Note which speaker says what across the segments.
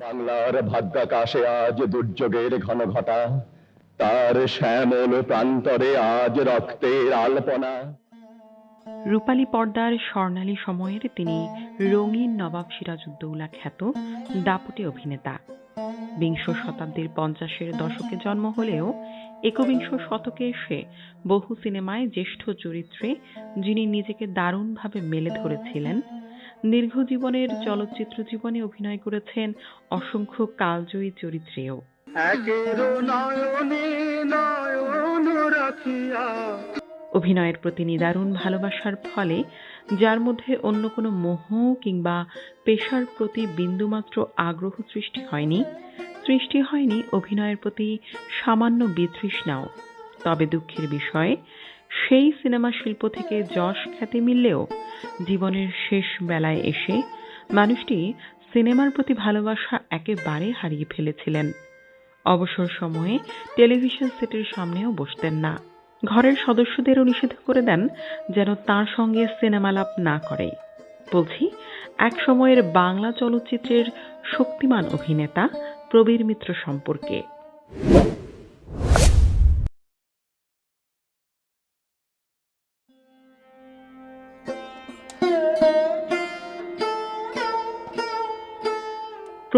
Speaker 1: বাংলার ভাগ্যাকাশে আজ দুর্যোগের ঘন ঘটা তার শ্যামল প্রান্তরে আজ রক্তের আলপনা।
Speaker 2: রূপালী পর্দার স্বর্ণালী সময়ের তিনি রঙিন নবাব সিরাজউদ্দৌলা খ্যাত দাপুটে অভিনেতা। বিংশ শতাব্দীর পঞ্চাশের দশকে জন্ম হলেও একবিংশ শতকে এসে বহু সিনেমায় জ্যেষ্ঠ চরিত্রে, যিনি নিজেকে দারুণভাবে মেলে ধরেছিলেন, দীর্ঘ জীবনের চলচ্চিত্র জীবনে অভিনয় করেছেন অসংখ্য কালজয়ী চরিত্রেও। অভিনয়ের প্রতি নিদারুণ ভালোবাসার ফলে যার মধ্যে অন্য কোনো মোহ কিংবা পেশার প্রতি বিন্দুমাত্র আগ্রহ সৃষ্টি হয়নি সৃষ্টি হয়নি অভিনয়ের প্রতি সামান্য বিতৃষ্ণাও। তবে দুঃখের বিষয়, সেই সিনেমা শিল্প থেকে যশ খ্যাতি মিললেও জীবনের শেষ বেলায় এসে মানুষটি সিনেমার প্রতি ভালোবাসা একেবারে হারিয়ে ফেলেছিলেন। অবসর সময়ে টেলিভিশন সেটের সামনেও বসতেন না। ঘরের সদস্যদেরও নিষেধ করে দেন যেন তার সঙ্গে সিনেমালাপ না করে। বলছি, এক সময়ের বাংলা চলচ্চিত্রের শক্তিমান অভিনেতা প্রবীর মিত্র সম্পর্কে।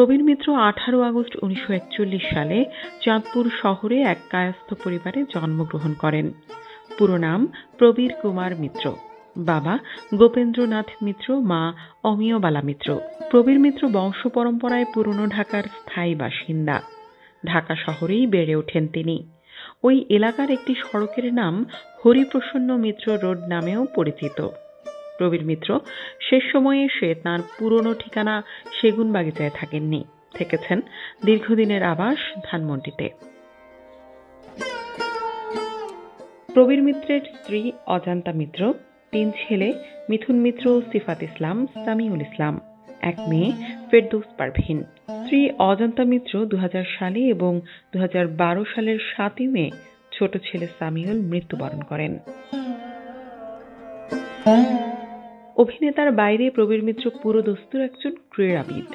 Speaker 2: প্রবীণ মিত্র আঠারো আগস্ট উনিশশো একচল্লিশ সালে চাঁদপুর শহরে এক কায়স্থ পরিবারে জন্মগ্রহণ করেন। পুরো নাম প্রবীর কুমার মিত্র। বাবা গোপেন্দ্রনাথ মিত্র, মা অমিয়বালা মিত্র। প্রবীর মিত্র বংশ পরম্পরায় পুরনো ঢাকার স্থায়ী বাসিন্দা। ঢাকা শহরেই বেড়ে ওঠেন তিনি। ওই এলাকার একটি সড়কের নাম হরিপ্রসন্ন মিত্র রোড নামেও পরিচিত। প্রবীর মিত্র, শেষ সময়ে এসে তাঁর পুরনো ঠিকানা সেগুনবাগিচায় থাকেননি, থেকেছেন দীর্ঘদিনের আবাস ধানমন্ডিতে। প্রবীর মিত্রের স্ত্রী অজান্তা মিত্র, তিন ছেলে মিথুন মিত্র, সিফাত ইসলাম, সামিউল ইসলাম। এক মেয়ে, ফেরদৌস পারভিন। স্ত্রী অজান্তা মিত্র দু হাজার সালে এবং দু হাজার বারো সালের সাতই মে ছোট ছেলে সামিউল মৃত্যুবরণ করেন। অভিনেতার বাইরে প্রবীর মিত্র পুরোদস্তুর একজন ক্রীড়াবিদ।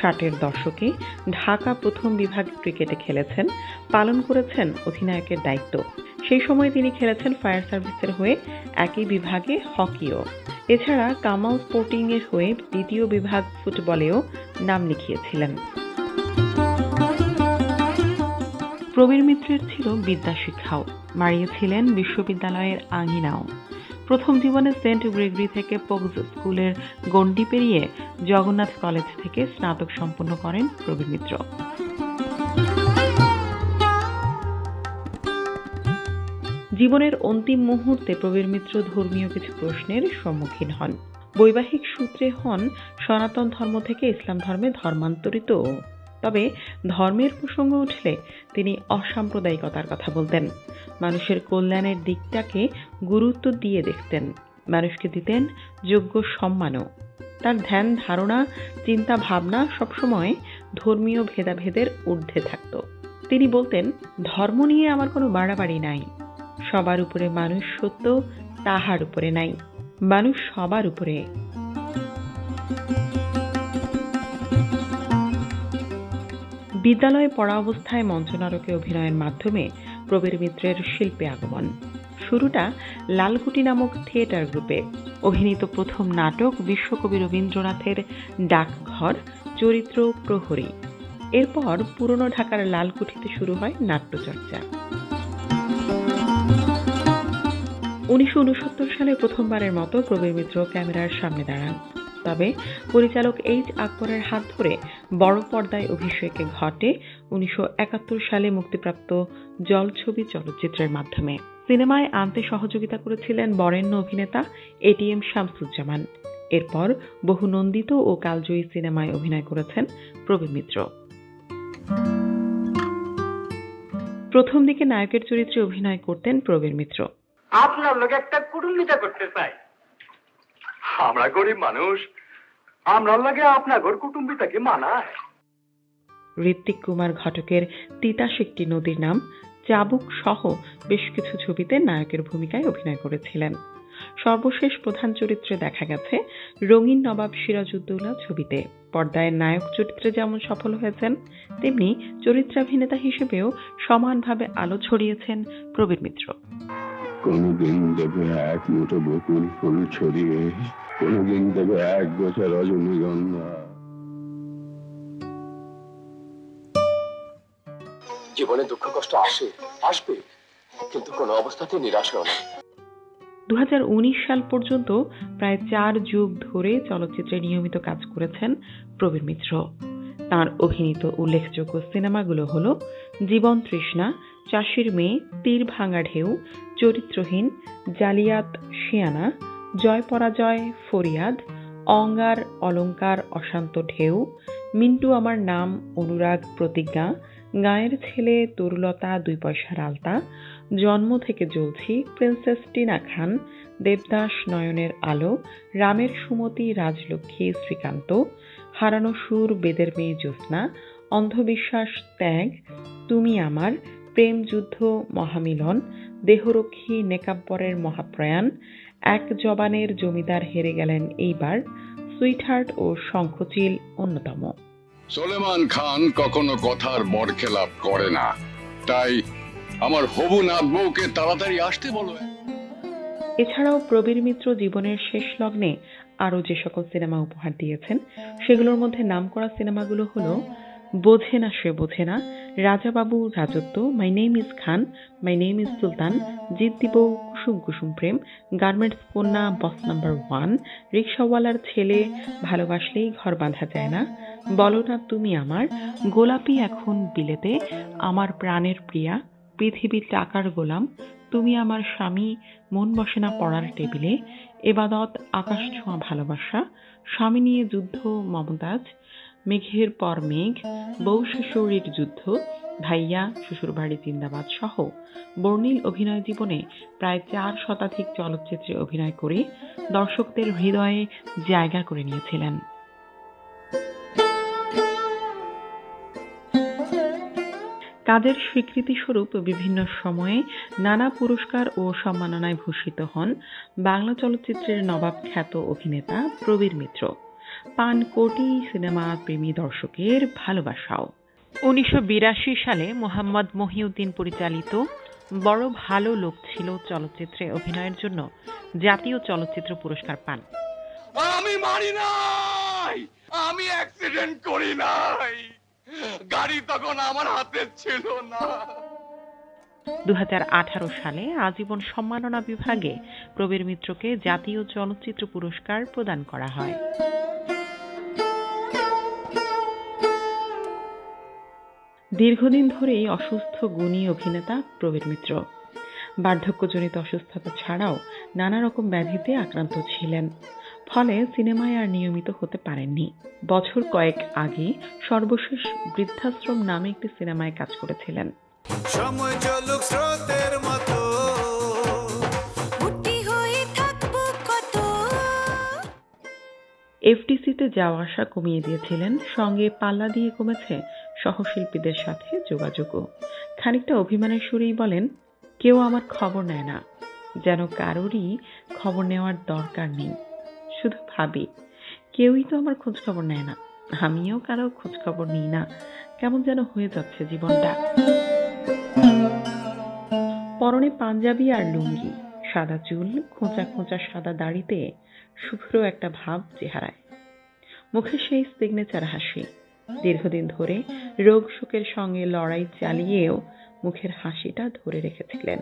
Speaker 2: ষাটের দশকে ঢাকা প্রথম বিভাগ ক্রিকেটে খেলেছেন, পালন করেছেন অধিনায়কের দায়িত্ব। সেই সময় তিনি খেলেছেন ফায়ার সার্ভিসের হয়ে একই বিভাগে হকিও। এছাড়া কামাল স্পোর্টিং এর হয়ে দ্বিতীয় বিভাগ ফুটবলেও নাম লিখিয়েছিলেন। প্রবীর মিত্রের ছিল বিদ্যা শিক্ষাও মারিয়েছিলেন বিশ্ববিদ্যালয়ের আঙিনাও প্রথম জীবনে সেন্ট গ্রেগরি থেকে পোগস স্কুলের গণ্ডি পেরিয়ে জগন্নাথ কলেজ থেকে স্নাতক সম্পন্ন করেন প্রবীর মিত্র। জীবনের অন্তিম মুহূর্তে প্রবীর মিত্র ধর্মীয় কিছু প্রশ্নের সম্মুখীন হন। বৈবাহিক সূত্রে হন সনাতন ধর্ম থেকে ইসলাম ধর্মে ধর্মান্তরিত। তবে ধর্মের প্রসঙ্গ উঠলে তিনি অসাম্প্রদায়িকতার কথা বলতেন। মানুষের কল্যাণের দিকটাকে গুরুত্ব দিয়ে দেখতেন, মানুষকে দিতেন যোগ্য সম্মানও। তার ধ্যান, ধারণা, চিন্তা, ভাবনা সবসময় ধর্মীয় ভেদাভেদের ঊর্ধ্বে থাকত। তিনি বলতেন, ধর্ম নিয়ে আমার কোনো বাড়াবাড়ি নাই। সবার উপরে মানুষ সত্য, তাহার উপরে নাই। মানুষ সবার উপরে। বিদ্যালয়ে পড়া অবস্থায় মঞ্চনাটকে অভিনয়ের মাধ্যমে প্রবীর মিত্রের শিল্পে আগমন। শুরুটা লালকুটি নামক থিয়েটার গ্রুপে। অভিনীত প্রথম নাটক বিশ্বকবি রবীন্দ্রনাথের ডাকঘর, চরিত্র প্রহরী। এরপর পুরনো ঢাকার লালকুঠিতে শুরু হয় নাট্যচর্চা। উনিশশো উনসত্তর সালে প্রথমবারের মতো প্রবীর মিত্র ক্যামেরার সামনে দাঁড়ান। তবে পরিচালক এইচ আকবরের হাত ধরে বড় পর্দায় অভিষেকে ঘটে উনিশশো একাত্তর সালে মুক্তিপ্রাপ্ত জলছবি চলচ্চিত্রের মাধ্যমে। সিনেমায় আনতে সহযোগিতা করেছিলেন বরেণ্য অভিনেতা এটিএম শামসুজ্জামান। এরপর বহু নন্দিত ও কালজয়ী সিনেমায় অভিনয় করেছেন প্রবীর মিত্র। প্রথম দিকে নায়কের চরিত্রে অভিনয় করতেন প্রবীর মিত্র।
Speaker 3: আপনার লোক একটা কুটুম্বিতা করতে চাই আমরা গরিব মানুষ আমরা লাগে আপনার কুটুম্বিতাকে মানায়
Speaker 2: ঋত্বিক কুমার ঘটকের তিতাস একটি নদীর নাম চাবুক সহ বেশ কিছু ছবিতে নায়কের ভূমিকায় অভিনয় করেছিলেন। সর্বশেষ প্রধান চরিত্রে দেখা গেছে রঙিন নবাব সিরাজউদ্দৌলা ছবিতে। পর্দায় নায়ক চরিত্রে যেমন সফল হয়েছেন, তেমনি চরিত্রাভিনেতা হিসেবেও সমানভাবে আলো ছড়িয়েছেন প্রবীর মিত্র।
Speaker 1: কোনদিন দেবে এক মুঠো বকুল ফুল ছড়িয়ে কোনদিন দেবে এক গোছা রজনীগন্ধা জীবনে দুঃখ কষ্ট আসে আসবে কিন্তু কোনো অবস্থাতে নিরাশ হও না।
Speaker 2: দু সাল পর্যন্ত প্রায় চার যুগ ধরে চলচ্চিত্রে নিয়মিত কাজ করেছেন প্রবীর মিত্র। তার অভিনীত উল্লেখযোগ্য সিনেমাগুলো হল জীবন তৃষ্ণা চাষির মেয়ে তীর ভাঙা ঢেউ চরিত্রহীন জালিয়াত শিয়ানা, জয় পরাজয় ফরিয়াদ, অঙ্গার অলংকার অশান্ত ঢেউ, মিন্টু আমার নাম অনুরাগ প্রতিজ্ঞা, গায়ের ছেলে তরুলতা দুই পয়সার আলতা, জন্ম থেকে জ্বলছি প্রিন্সেস টিনা খান, দেবদাস নয়নের আলো, রামের সুমতি রাজলক্ষ্মী শ্রীকান্ত, হারানো সুর বেদের মেয়ে জ্যোৎস্না, অন্ধবিশ্বাস ত্যাগ, তুমি আমার প্রেম যুদ্ধ মহামিলন দেহরক্ষী নেকাব্বরের মহাপ্রয়াণ এক জবানের জমিদার হেরে গেলেন এইবার সুইটহার্ট ও শঙ্খচিল অন্যতম।
Speaker 4: সোলেমান খান কখনো কথার বরখেলাপ করে না। তাই আমার হবু নাথ বউকে তাড়াতাড়ি আসতে বলো।
Speaker 2: এছাড়াও প্রবীর মিত্র জীবনের শেষ লগ্নে আরও যে সকল সিনেমা উপহার দিয়েছেন সেগুলোর মধ্যে নাম করা সিনেমাগুলো হলো বোঝে না, সে বোঝে না। Rajababu, Rajotto my name is Khan my name is Sultan জিত দিব কুসুম কুসুম প্রেম গার্মেন্টস কন্যা বস নাম্বার ওয়ান রিক্সাওয়ালার ছেলে, ভালোবাসলেই ঘর বাঁধা যায় না। বলো না তুমি আমার, গোলাপি এখন বিলেতে, আমার প্রাণের প্রিয়া, পৃথিবীর টাকার গোলাম, তুমি আমার স্বামী, মন বসে না পড়ার টেবিলে, এবাদত, আকাশ ছোঁয়া ভালোবাসা, স্বামী নিয়ে যুদ্ধ, মমতাজ মেঘের পর মেঘ, বউ শ্বশুরির যুদ্ধ, ভাইয়া শ্বশুরবাড়ি জিন্দাবাদ সহ বর্ণিল অভিনয় জীবনে প্রায় চার শতাধিক চলচ্চিত্রে অভিনয় করে দর্শকদের হৃদয়ে জায়গা করে নিয়েছিলেন। কাজের স্বীকৃতিস্বরূপ বিভিন্ন সময়ে নানা পুরস্কার ও সম্মাননায় ভূষিত হন বাংলা চলচ্চিত্রের নবাব খ্যাত অভিনেতা প্রবীর মিত্র। পান কোটি সিনেমা প্রেমী দর্শকের ভালোবাসাও। উনিশশো বিরাশি সালে মোহাম্মদ মহিউদ্দিন পরিচালিত বড় ভালো লোক ছিল চলচ্চিত্রে অভিনয়ের জন্য জাতীয় চলচ্চিত্র পুরস্কার পান।
Speaker 4: আমি মারি নাই! আমি অ্যাক্সিডেন্ট করি নাই! গাড়ি তখন আমার হাতে ছিল না।
Speaker 2: দু হাজার আঠারো সালে আজীবন সম্মাননা বিভাগে প্রবীর মিত্রকে জাতীয় চলচ্চিত্র পুরস্কার প্রদান করা হয়। দীর্ঘদিন ধরেই অসুস্থ, গুণী অভিনেতা প্রবীর মিত্র। বার্ধক্যজনিত অসুস্থতা ছাড়াও নানা রকম ব্যাধিতে আক্রান্ত ছিলেন। ফলে সিনেমায় আর নিয়মিত হতে পারেননি। বছর কয়েক আগে সর্বশেষ বৃদ্ধাশ্রম নামে একটি সিনেমায় কাজ করেছিলেন।
Speaker 5: সময় চলুক স্রোতের মতো।
Speaker 6: ভর্তি থাকব কত?
Speaker 2: এফটিসিতে যাওয়া আসা কমিয়ে দিয়েছিলেন সঙ্গে পাল্লা দিয়ে কমেছে সহশিল্পীদের সাথে যোগাযোগও। খানিকটা অভিমানের সুরেই বলেন কেউ আমার খবর নেয় না। যেন কারোরই খবর নেওয়ার দরকার নেই। শুধু ভাবি কেউই তো আমার খোঁজ খবর নেয় না। আমিও কারও খোঁজ খবর নিই না। কেমন যেন হয়ে যাচ্ছে জীবনটা। পরনে পাঞ্জাবি আর লুঙ্গি, সাদা চুল, খোঁচা খোঁচা সাদা দাড়িতে শুভ্র একটা ভাব চেহারায়। মুখে সেই সিগনেচার হাসি। দীর্ঘদিন ধরে রোগ শোকের সঙ্গে লড়াই চালিয়েও মুখের হাসিটা ধরে রেখেছিলেন।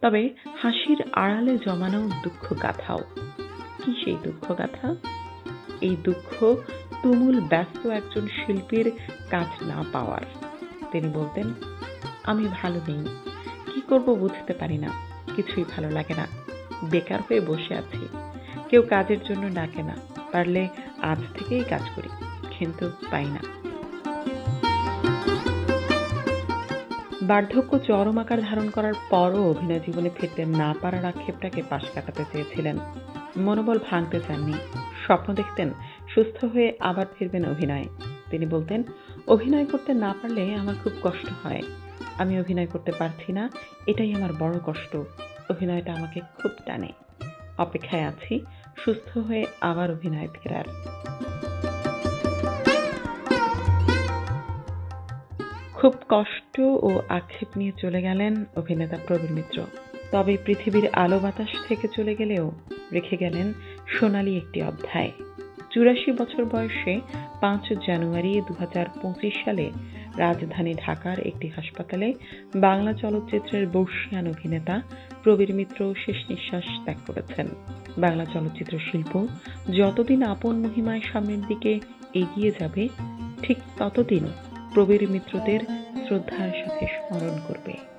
Speaker 2: তবে হাসির আড়ালে জমানো দুঃখ গাথাও। কি সেই দুঃখ গাথা? এই দুঃখ তুমুল ব্যস্ত একজন শিল্পীর কাজ না পাওয়ার। তিনি বলতেন, আমি ভালো নেই। কি করব বুঝতে পারি না। কিছুই ভালো লাগে না। বেকার হয়ে বসে আছি। কেউ কাজের জন্য না। পারলে আজ থেকেই কাজ করি। কিন্তু পাই না। বার্ধক্য চরম আকার ধারণ করার পরও অভিনয় জীবনে ফিরতে না পারার আক্ষেপটাকে পাশ কাটাতে চেয়েছিলেন। মনোবল ভাঙতে চাননি। স্বপ্ন দেখতেন সুস্থ হয়ে আবার ফিরবেন অভিনয়ে। তিনি বলতেন, অভিনয় করতে না পারলে আমার খুব কষ্ট হয়। আমি অভিনয় করতে পারছি না, এটাই আমার বড় কষ্ট। অভিনয়টা আমাকে খুব টানে। অপেক্ষায় আছি, সুস্থ হয়ে আবার অভিনয় ফেরার। খুব কষ্ট ও আক্ষেপ নিয়ে চলে গেলেন অভিনেতা প্রবীর মিত্র। তবে পৃথিবীর আলো বাতাস থেকে চলে গেলেও রেখে গেলেন সোনালি একটি অধ্যায়। চুরাশি বছর বয়সে পাঁচ জানুয়ারি দু হাজার পঁচিশ সালে রাজধানী ঢাকার একটি হাসপাতালে বাংলা চলচ্চিত্রের বর্ষিয়ান অভিনেতা প্রবীর মিত্র শেষ নিঃশ্বাস ত্যাগ করেছেন। বাংলা চলচ্চিত্র শিল্প যতদিন আপন মহিমায় সামনের দিকে এগিয়ে যাবে, ঠিক ততদিন প্রবীর মিত্রদের শ্রদ্ধার সাথে স্মরণ করবে।